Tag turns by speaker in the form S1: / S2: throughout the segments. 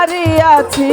S1: হারিয়াছি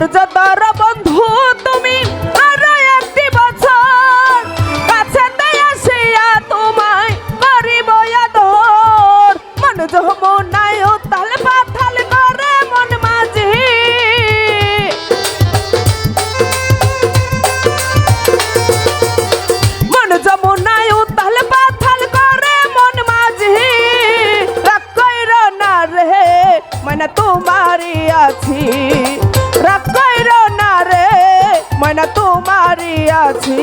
S1: মর্যাদা ময়না তোমারই আছি।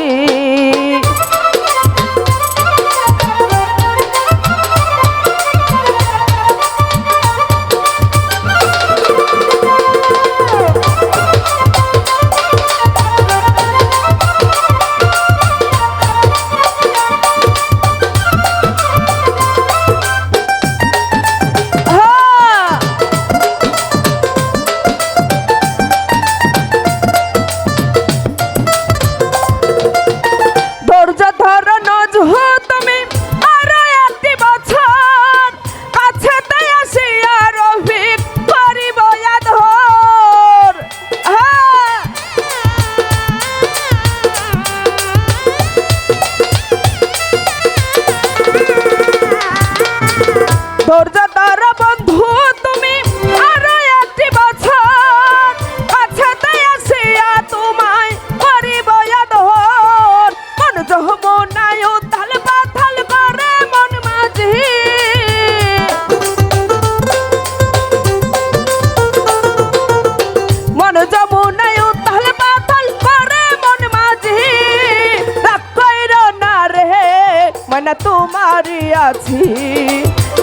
S1: আছি।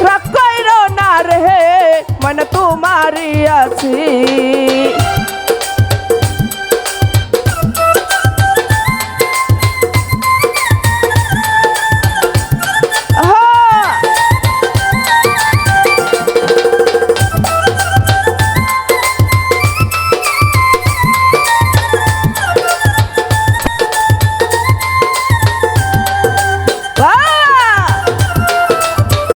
S1: রাগ কইরো না রে মনে তোমারই আছি।